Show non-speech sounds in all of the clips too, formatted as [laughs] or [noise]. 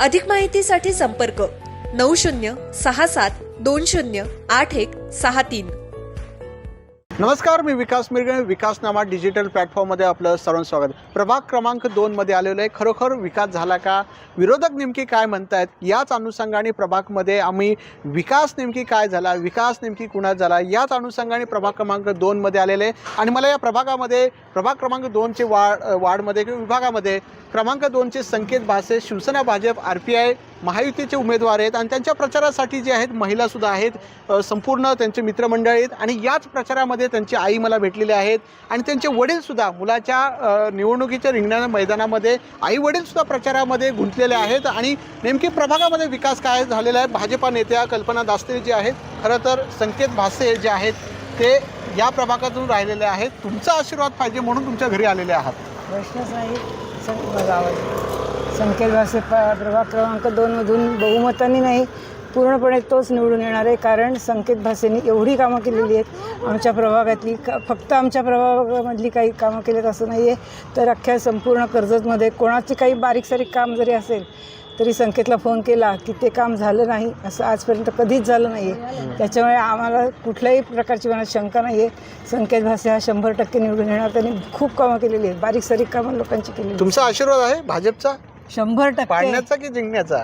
अधिक माहितीसाठी संपर्क नऊ शून्य सहा सात दोन शून्य आठ एक सहा तीन. नमस्कार मी विकास मिरगणे विकास नामा डिजिटल प्लॅटफॉर्ममध्ये आपलं सर्व स्वागत. प्रभाग क्रमांक दोनमध्ये आलेलो आहे. खरोखर विकास झाला का? विरोधक नेमकी काय म्हणतायत? याच अनुषंगाने प्रभागमध्ये आम्ही विकास नेमकी काय झाला? विकास नेमकी कुणात झाला? याच अनुषंगाने प्रभाग क्रमांक दोनमध्ये आलेले आहे. आणि मला या प्रभागामध्ये प्रभाग क्रमांक दोनचे वार्ड वार्डमध्ये किंवा विभागामध्ये क्रमांक दोनचे Sanket Bhase Shiv Sena Bhajap R P I महायुतीचे उमेदवार आहेत आणि त्यांच्या प्रचारासाठी जे आहेत महिलासुद्धा आहेत संपूर्ण त्यांचे मित्रमंडळ आहेत आणि याच प्रचारामध्ये त्यांची आई मला भेटलेले आहेत आणि त्यांचे वडीलसुद्धा मुलाच्या निवडणुकीच्या रिंगणा मैदानामध्ये आई वडीलसुद्धा प्रचारामध्ये गुंतलेले आहेत आणि नेमकी प्रभागामध्ये विकास काय झालेला आहे भाजपा नेत्या कल्पना दास्ते जे आहेत. खरं तर संकेत भासे जे आहेत ते या प्रभागातून राहिलेले आहेत. तुमचा आशीर्वाद पाहिजे म्हणून तुमच्या घरी आलेले आहात. प्रश्नच नाही सं माझा आवाज. संकेत प प्रभाग क्रमांक दोनमधून बहुमतांनी नाही पूर्णपणे तोच निवडून येणार आहे कारण संकेत भासेनी एवढी कामं केलेली आहेत आमच्या प्रभागातली. का फक्त आमच्या प्रभागामधली काही कामं केलीत असं नाही आहे तर अख्ख्या संपूर्ण कर्जतमध्ये कोणाची काही बारीक सारीक काम जरी असेल तरी संकेतला फोन केला की ते काम झालं नाही असं आजपर्यंत कधीच झालं नाही आहे त्याच्यामुळे आम्हाला कुठल्याही प्रकारची मनात शंका नाही आहे संकेत भासे हा शंभर टक्के निवडून येणार. त्यांनी खूप कामं केलेली आहेत. बारीक सारीक कामं लोकांची आहेत. तुमचा आशीर्वाद आहे भाजपचा? शंभर टक्के. पाडण्याचा की जिंकण्याचा?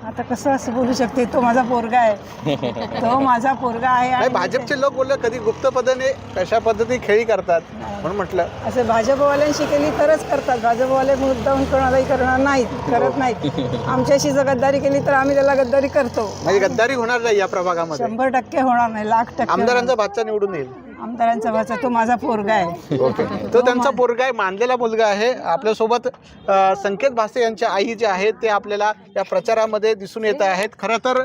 आता कसं असं बोलू शकते? तो माझा पोरगा आहे. [laughs] तो माझा पोरगा आहे नाही आणि भाजपचे लोक बोलले कधी गुप्त पद्धतीने कशा पद्धती खेळी करतात? म्हणून म्हटलं. असं भाजपवाल्यांशी केली तरच करतात. भाजपवाले मुद्दाहून कोणालाही करणार नाहीत करत नाहीत. [laughs] आमच्याशी जर गद्दारी केली तर आम्ही त्याला गद्दारी करतो. म्हणजे गद्दारी होणार नाही या प्रभागामध्ये. शंभर टक्के होणार नाही लाख टक्के आमदारांचा भाचा निवडून येईल. आमदारांचा भाचा तो माझा पोरगा आहे. ओके. तो त्यांचा पोरगा आहे मानलेला मुलगा आहे. आपल्यासोबत अ, संकेत भासे यांच्या आई जे आहेत ते आपल्याला या प्रचारामध्ये दिसून येत आहेत. खरं तर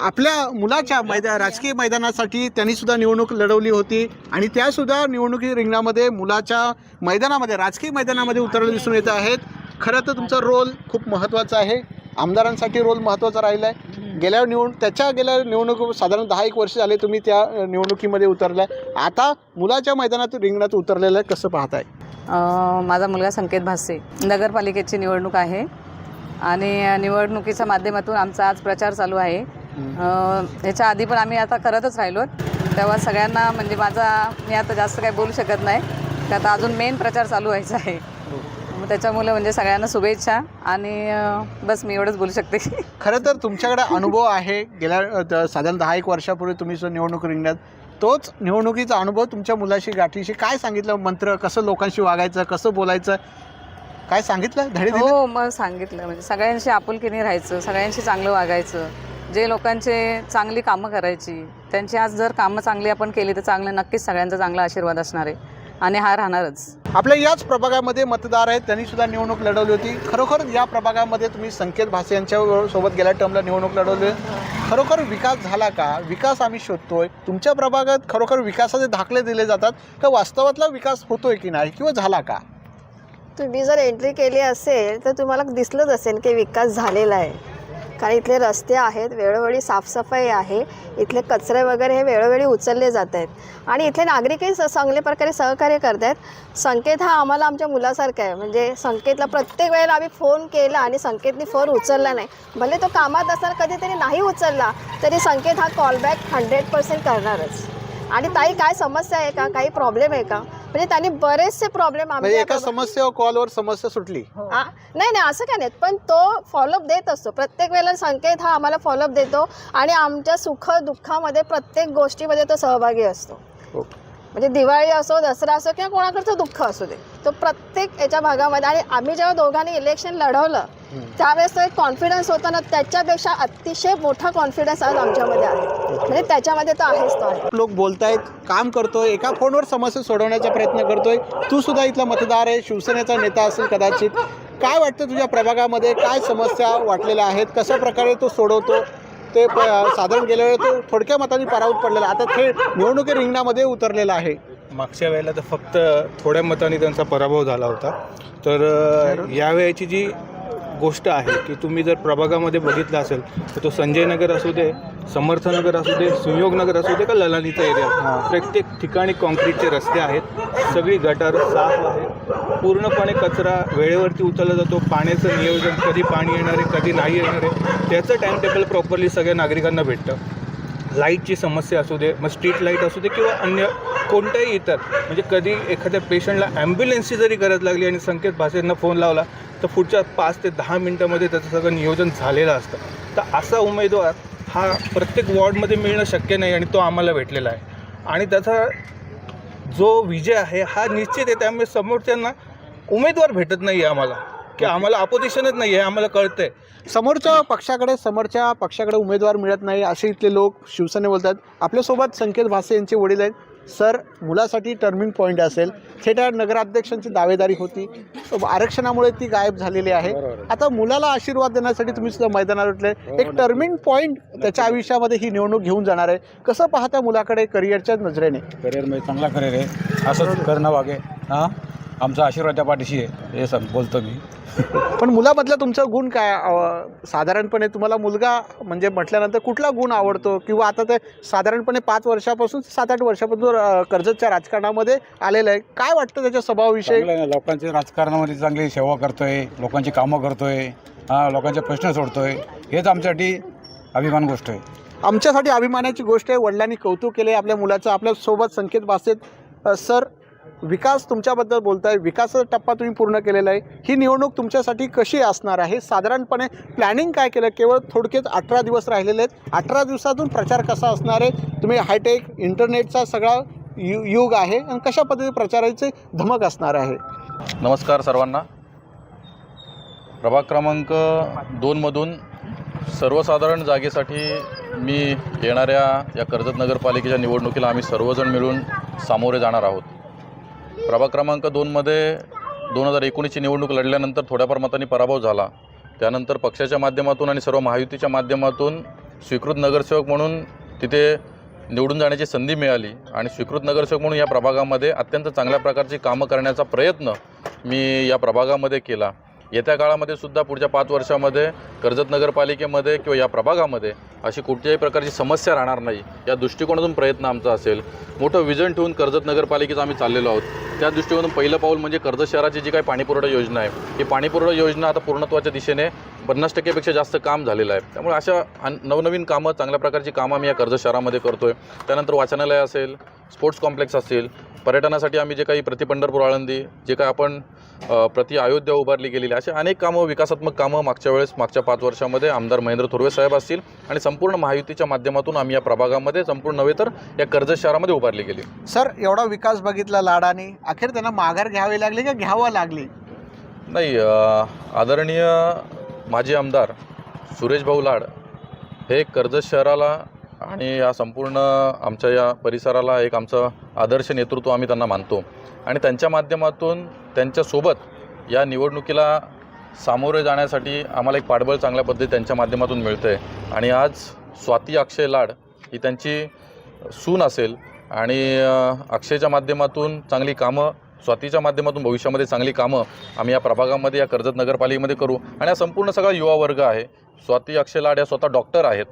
आपल्या मुलाच्या मैदा राजकीय मैदानासाठी त्यांनी सुद्धा निवडणूक लढवली होती आणि त्या सुद्धा निवडणुकी रिंगणामध्ये मुलाच्या मैदानामध्ये राजकीय मैदानामध्ये उतरले दिसून येत आहेत. खरं तर तुमचा रोल खूप महत्त्वाचा आहे. आमदारांसाठी रोल महत्त्वाचा राहिला आहे गेल्या निवड त्याच्या गेल्या निवडणूक साधारण दहा एक वर्ष झाले तुम्ही त्या निवडणुकीमध्ये उतरलाय. आता मुलाच्या मैदानात रिंगणात उतरलेलं आहे कसं पाहताय? माझा मुलगा संकेत भासे नगरपालिकेची निवडणूक आहे. आणि निवडणुकीच्या माध्यमातून आमचा आज प्रचार चालू आहे. ह्याच्या आधी पण आम्ही आता करतच राहिलो. तेव्हा सगळ्यांना म्हणजे माझा मी आता जास्त काही बोलू शकत नाही. की आता अजून मेन प्रचार चालू व्हायचा आहे. त्याच्यामुळे म्हणजे सगळ्यांना शुभेच्छा आणि बस मी एवढंच बोलू शकते. खरं तर तुमच्याकडे अनुभव आहे. गेल्या साधारण दहा एक वर्षापूर्वी तुम्ही जो निवडणूक रिंगणात तोच निवडणुकीचा अनुभव तुमच्या मुलाशी गाठीशी काय सांगितलं? मंत्र कसं लोकांशी वागायचं? कसं बोलायचं? काय सांगितलं? धडे हो मग सांगितलं. म्हणजे सगळ्यांशी आपुलकीने राहायचं सगळ्यांशी चांगलं वागायचं. जे लोकांचे चांगली कामं करायची त्यांची आज जर कामं चांगली आपण केली तर चांगलं नक्कीच सगळ्यांचा चांगला आशीर्वाद असणार आहे. आणि हा राहणारच. आपल्या याच प्रभागामध्ये मतदार आहेत त्यांनी सुद्धा निवडणूक लढवली होती. खरोखर या प्रभागामध्ये तुम्ही संकेत भासे यांच्या सोबत गेल्या टर्मला निवडणूक लढवली. खरोखर विकास झाला का? विकास आम्ही शोधतोय. तुमच्या प्रभागात खरोखर विकासाचे दाखले दिले जातात का वास्तवातला विकास होतोय की नाही किंवा झाला का? तुम्ही जर एंट्री केली असेल तर तुम्हाला दिसलंच असेल की विकास झालेला आहे. कारण इथले रस्ते आहेत वेळोवेळी साफसफाई आहे इथले कचरे वगैरे हे वेळोवेळी उचलले जात आहेत. आणि इथले नागरिकही स- चांगल्या प्रकारे सहकार्य करत आहेत. संकेत हा आम्हाला आमच्या मुलासारखा आहे. म्हणजे संकेतला प्रत्येक वेळेला आम्ही फोन केला आणि संकेतने फोन उचलला नाही. भले तो कामात असताना कधीतरी नाही उचलला तरी संकेत हा कॉलबॅक हंड्रेड पर्सेंट करणारच. आणि ताई काय समस्या आहे का? काही प्रॉब्लेम आहे का? म्हणजे त्यांनी बरेचसे प्रॉब्लेम म्हणजे आमच्या एका समस्या कॉलवर समस्या सुटली. आ, नाही नाही असं काय नाही. पण तो फॉलोअप देत असतो. प्रत्येक वेळेला संकेत हा आम्हाला फॉलोअप देतो आणि आमच्या सुख दुःखामध्ये प्रत्येक गोष्टीमध्ये तो सहभागी असतो. ओके म्हणजे दिवाळी असो दसरा असो किंवा कोणाकडचं दुःख असू दे तो प्रत्येक याच्या भागामध्ये आणि आम्ही जेव्हा दोघांनी इलेक्शन लढवलं त्यावेळेस तो एक कॉन्फिडन्स होता ना त्याच्यापेक्षा अतिशय मोठा कॉन्फिडन्स आज आमच्यामध्ये आहे. म्हणजे त्याच्यामध्ये तो आहेच तो. आहे लोक बोलतायत काम करतोय एका फोनवर समस्या सोडवण्याचा प्रयत्न करतोय. तू सुद्धा इथला मतदार आहे शिवसेनेचा नेता असेल कदाचित. काय वाटतं तुझ्या प्रभागामध्ये? काय समस्या वाटलेल्या आहेत? कशा प्रकारे तो सोडवतो? ते प साधारण गेल्या वेळी तो थोडक्या मताने पराभूत पडलेला आता थेट निवडणुकी रिंगणामध्ये उतरलेला आहे. मागच्या वेळेला तर फक्त थोड्या मतांनी त्यांचा पराभव झाला होता. तर यावेळेची जी गोष्ट आहे की तुम्ही जर प्रभागामध्ये बघितलं असेल तर तो संजय नगर असू दे समर्थनगर असू दे सुयोगनगर असू दे का ललानीचा एरिया प्रत्येक ठिकाणी कॉन्क्रीटचे रस्ते आहेत. सगळी गटार साफ आहे. पूर्णपणे कचरा वेळेवरती उचलला जातो. पाण्याचं नियोजन कधी पाणी येणार आहे कधी नाही येणार आहे. त्याचं टाईम टेबल प्रॉपरली सगळ्या नागरिकांना भेटतं. लाईटची समस्या असू दे मग स्ट्रीट लाइट असू दे किंवा अन्य कोणत्याही इतर म्हणजे कधी एखाद्या पेशंटला ॲम्ब्युलन्सची जरी गरज लागली आणि संकेत भासेंना फोन लावला तर पुढच्या पाच ते दहा मिनटामध्ये त्याचं सगळं नियोजन झालेलं असतं. तर असा उमेदवार हा प्रत्येक वॉर्डमध्ये मिळणं शक्य नाही आणि तो आम्हाला भेटलेला आहे. आणि त्याचा जो विजय आहे हा निश्चित आहे त्यामुळे समोरच्यांना उमेदवार भेटत नाही आहे आम्हाला. की आम्हाला अपोजिशनच नाही आहे आम्हाला कळतं आहे समोरच्या पक्षाकडे समोरच्या पक्षाकडे उमेदवार मिळत नाही असे इथले लोक शिवसेने बोलतात. आपल्यासोबत संकेत भासे यांचे वडील आहेत. सर मुलासाठी टर्निंग पॉईंट असेल. थेट नगराध्यक्षांची दावेदारी होती. आरक्षणामुळे ती गायब झालेली आहे. आता मुलाला आशीर्वाद देण्यासाठी तुम्ही सुद्धा मैदानावर उठले. एक टर्निंग पॉईंट त्याच्या आयुष्यामध्ये ही निवडणूक घेऊन जाणार आहे. कसं पाहता मुलाकडे करिअरच्या नजरेने? करिअरमध्ये चांगला करिअर आहे. असंच करणं वागे. हां? आमचा आशीर्वाद त्या पाठीशी आहे. हे सम बोलतो मी. पण मुलामधला तुमचा गुण काय? अं, साधारणपणे तुम्हाला मुलगा म्हणजे म्हटल्यानंतर कुठला गुण आवडतो? किंवा आता ते साधारणपणे पाच वर्षापासून सात आठ वर्षापासून अं, कर्जतच्या राजकारणामध्ये आलेलं आहे. काय वाटतं त्याच्या स्वभावाविषयी? चांगलं आहे ना लोकांच्या राजकारणामध्ये चांगली सेवा करतोय लोकांची कामं करतोय हां लोकांचे प्रश्न सोडतोय. हेच आमच्यासाठी अभिमान गोष्ट आहे. आमच्यासाठी अभिमानाची गोष्ट आहे. वडिलांनी कौतुक केले आपल्या मुलाचं. आपल्यासोबत संकेत भासेत अ, सर विकास तुमच्याबद्दल बोलताय विकासाचा टप्पा तुम्ही पूर्ण केलेला आहे. ही निवडणूक तुमच्यासाठी कशी असणार आहे? साधारणपणे प्लॅनिंग काय केलं? केवळ थोडक्यात अठरा दिवस राहिलेले आहेत. अठरा दिवसातून प्रचार कसा असणार आहे? तुम्ही हायटेक इंटरनेटचा सगळा यु युग आहे आणि कशा पद्धतीने प्रचाराचे धमक असणार आहे? नमस्कार सर्वांना. प्रभाग क्रमांक दोनमधून सर्वसाधारण जागेसाठी मी येणाऱ्या या कर्जत नगरपालिकेच्या निवडणुकीला आम्ही सर्वजण मिळून सामोरे जाणार आहोत. प्रभाग क्रमांक दोनमध्ये दोन हजार एकोणीसची निवडणूक लढल्यानंतर थोड्याफार मतांनी पराभव झाला. त्यानंतर पक्षाच्या माध्यमातून आणि सर्व महायुतीच्या माध्यमातून स्वीकृत नगरसेवक म्हणून तिथे निवडून जाण्याची संधी मिळाली. आणि स्वीकृत नगरसेवक म्हणून या प्रभागामध्ये अत्यंत चांगल्या प्रकारची कामं करण्याचा प्रयत्न मी या प्रभागामध्ये केला. येत्या काळामध्ये सुद्धा पुढच्या पाच वर्षामध्ये कर्जत नगरपालिकेमध्ये किंवा या प्रभागामध्ये अशी कुठल्याही प्रकारची समस्या राहणार नाही. या दृष्टिकोनातून प्रयत्न आमचा असेल. मोठं विजन ठेवून कर्जत नगरपालिकेचं आम्ही चाललेलो आहोत. त्या दृष्टिकोनातून पहिलं पाऊल म्हणजे कर्जत शहराची जी काही पाणीपुरवठा योजना आहे ही पाणीपुरवठा योजना आता पूर्णत्वाच्या दिशेने पन्नास टक्केपेक्षा जास्त काम झालेलं आहे. त्यामुळे अशा नवनवीन कामं चांगल्या प्रकारची कामं आम्ही या कर्जत शहरामध्ये करतो आहे त्यानंतर वाचनालय असेल स्पोर्ट्स कॉम्प्लेक्स असेल पर्यटनासाठी आम्ही जे काही प्रतिपंढरपूर आळंदी जे काही आपण प्रति अयोध्या उभारली गेलेली असे अनेक कामं विकासात्मक कामं मागच्या वेळेस मागच्या पाच वर्षामध्ये आमदार महेंद्र थोरवे साहेब असतील आणि संपूर्ण महायुतीच्या माध्यमातून आम्ही या प्रभागामध्ये संपूर्ण नव्हे तर या कर्जत शहरामध्ये उभारली गेली. सर एवढा विकास बघितला लाडाने. अखेर त्यांना माघार घ्यावी लागली का घ्यावं लागली? नाही आदरणीय माजी आमदार सुरेश भाऊ लाड हे कर्जत शहराला आणि या संपूर्ण आमच्या या परिसराला एक आमचं आदर्श नेतृत्व आम्ही त्यांना मानतो. आणि त्यांच्या माध्यमातून त्यांच्यासोबत या निवडणुकीला सामोरे जाण्यासाठी आम्हाला एक पाठबळ चांगल्या पद्धती त्यांच्या माध्यमातून मिळतं आहे आणि आज स्वाती अक्षय लाड ही त्यांची सून असेल आणि अक्षयच्या माध्यमातून चांगली कामं स्वातीच्या माध्यमातून भविष्यामध्ये चांगली कामं आम्ही या प्रभागामध्ये या कर्जत नगरपालिकेमध्ये करू. आणि हा संपूर्ण सगळा युवा वर्ग आहे. स्वाती अक्षय लाड या स्वतः डॉक्टर आहेत.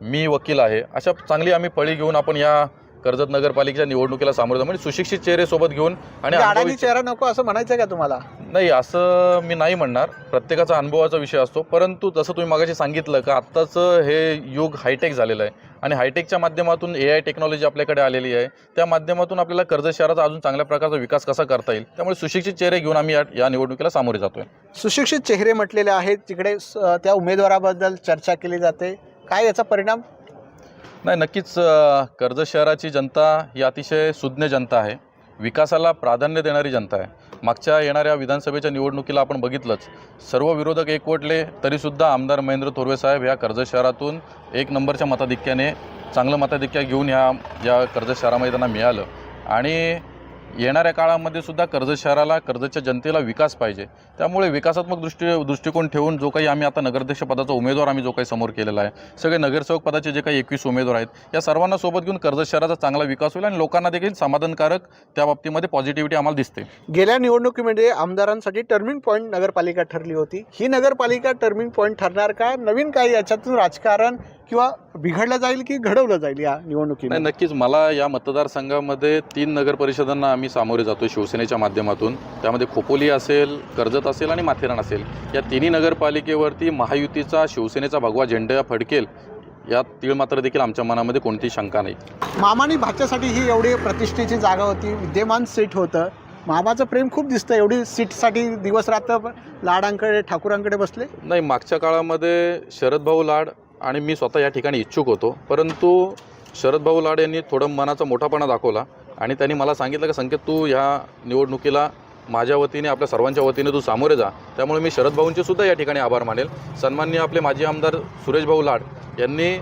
मी वकील आहे. अशा चांगली आम्ही पळी घेऊन आपण या कर्जत नगरपालिकेच्या निवडणुकीला सामोरं म्हणजे सुशिक्षित चेहरे सोबत घेऊन आणि अडाणी अनुभवी- चेहरा नको असं म्हणायचं का तुम्हाला? नाही असं मी नाही म्हणणार. प्रत्येकाचा अनुभवाचा विषय असतो. परंतु जसं तुम्ही मागाशी सांगितलं का आत्ताचं हे युग हायटेक झालेलं आहे. आणि हायटेकच्या माध्यमातून ए आय टेक्नॉलॉजी आपल्याकडे आलेली आहे. त्या माध्यमातून आपल्याला कर्जत शहराचा अजून चांगल्या प्रकारचा विकास कसा करता येईल? त्यामुळे सुशिक्षित चेहरे घेऊन आम्ही या निवडणुकीला सामोरे जातोय. सुशिक्षित चेहरे म्हटलेले आहेत. तिकडे त्या उमेदवाराबद्दल चर्चा केली जाते. काय याचा परिणाम? नाही नक्कीच कर्ज शहराची जनता ही अतिशय सुज्ञ जनता आहे. विकासाला प्राधान्य देणारी जनता आहे. मागच्या येणाऱ्या विधानसभेच्या निवडणुकीला आपण बघितलंच. सर्व विरोधक एकवटले तरीसुद्धा आमदार महेंद्र थोरवे साहेब ह्या कर्ज शहरातून एक नंबरच्या मताधिक्याने चांगलं मताधिक्य घेऊन ह्या या कर्ज शहरामध्ये त्यांना मिळालं. आणि येणाऱ्या काळामध्ये सुद्धा कर्जत शहराला कर्जतच्या जनतेला विकास पाहिजे. त्यामुळे विकासात्मक दृष्टी दृष्टिकोन ठेवून जो काही आम्ही आता नगराध्यक्ष पदाचा उमेदवार आम्ही जो काही समोर केलेला आहे सगळे नगरसेवक पदाचे जे काही एकवीस उमेदवार आहेत या सर्वांना सोबत घेऊन कर्जत शहराचा चांगला विकास होईल आणि लोकांना देखील समाधानकारक त्या बाबतीमध्ये पॉझिटिव्हिटी आम्हाला दिसते. गेल्या निवडणुकीमध्ये आमदारांसाठी टर्निंग पॉईंट नगरपालिका ठरली होती. ही नगरपालिका टर्निंग पॉईंट ठरणार का नवीन काही याच्यातून राजकारण किंवा बिघडलं जाईल की घडवलं जाईल या नाही निवडणुकीमध्ये नक्कीच. मला या मतदारसंघामध्ये तीन नगर परिषदांना आम्ही सामोरे जातो शिवसेनेच्या माध्यमातून. त्यामध्ये खोपोली असेल कर्जत असेल आणि माथेरान असेल. या तिन्ही नगरपालिकेवरती महायुतीचा शिवसेनेचा भगवा झेंडा फडकेल यात तीळ मात्र देखील आमच्या मनामध्ये कोणतीही शंका नाही. मामानी भाच्यासाठी ही एवढी प्रतिष्ठेची जागा होती विद्यमान सीट होतं. मामाचं प्रेम खूप दिसतं एवढी सीटसाठी दिवस रात्र लाडांकडे ठाकूरांकडे बसले. नाही मागच्या काळामध्ये शरदभाऊ लाड आणि मी स्वतः या ठिकाणी इच्छुक होतो. परंतु शरदभाऊ लाड यांनी थोडं मनाचा मोठापणा दाखवला आणि त्यांनी मला सांगितलं की संकेत तू ह्या निवडणुकीला माझ्या वतीने आपल्या सर्वांच्या वतीने तू सामोरे जा. त्यामुळे मी शरदभाऊंचे सुद्धा या ठिकाणी आभार मानेल. सन्माननीय आपले माजी आमदार सुरेशभाऊ लाड यांनी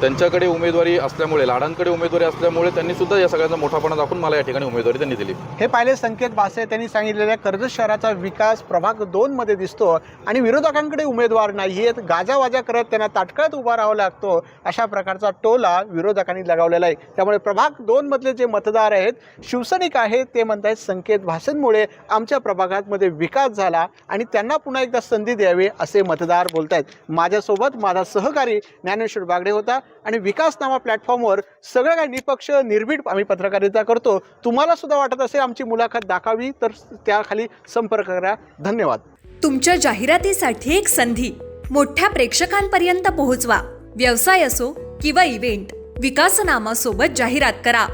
त्यांच्याकडे उमेदवारी असल्यामुळे लाडांकडे उमेदवारी असल्यामुळे त्यांनी सुद्धा या सगळ्यांचा मोठापणा दाखवून मला या ठिकाणी उमेदवारी त्यांनी दिली. हे पाहिले संकेत भासे त्यांनी सांगितलेल्या कर्जत शहराचा विकास प्रभाग दोन मध्ये दिसतो आणि विरोधकांकडे उमेदवार नाही आहेत गाजावाजा करत त्यांना ताटकळत उभा राहावा लागतो. अशा प्रकारचा टोला विरोधकांनी लगावलेला आहे. त्यामुळे प्रभाग दोन मधले जे मतदार आहेत शिवसैनिक आहेत ते म्हणतायत संकेत भासेंमुळे आमच्या प्रभागामध्ये विकास झाला आणि त्यांना पुन्हा एकदा संधी द्यावी असे मतदार बोलत आहेत माझ्यासोबत माझा सहकारी ज्ञानेश्वर बागडे होता. आणि विकासनामा प्लॅटफॉर्मवर सगळं काही निपक्ष निर्भीड आम्ही पत्रकारिता करतो. तुम्हाला सुद्धा वाटत असेल आमची मुलाखत दाखावी तर त्याखाली संपर्क करा. धन्यवाद. तुमच्या जाहिरातीसाठी एक संधी. मोठ्या प्रेक्षकांपर्यंत पोहोचवा. व्यवसाय असो किंवा इव्हेंट विकासनामासोबत जाहिरात करा.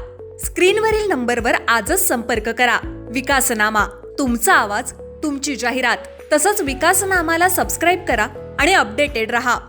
स्क्रीनवरील नंबरवर आजच संपर्क करा. विकासनामा तुमचा आवाज तुमची जाहिरात. तसंच विकासनामाला सबस्क्राईब करा आणि अपडेटेड रहा.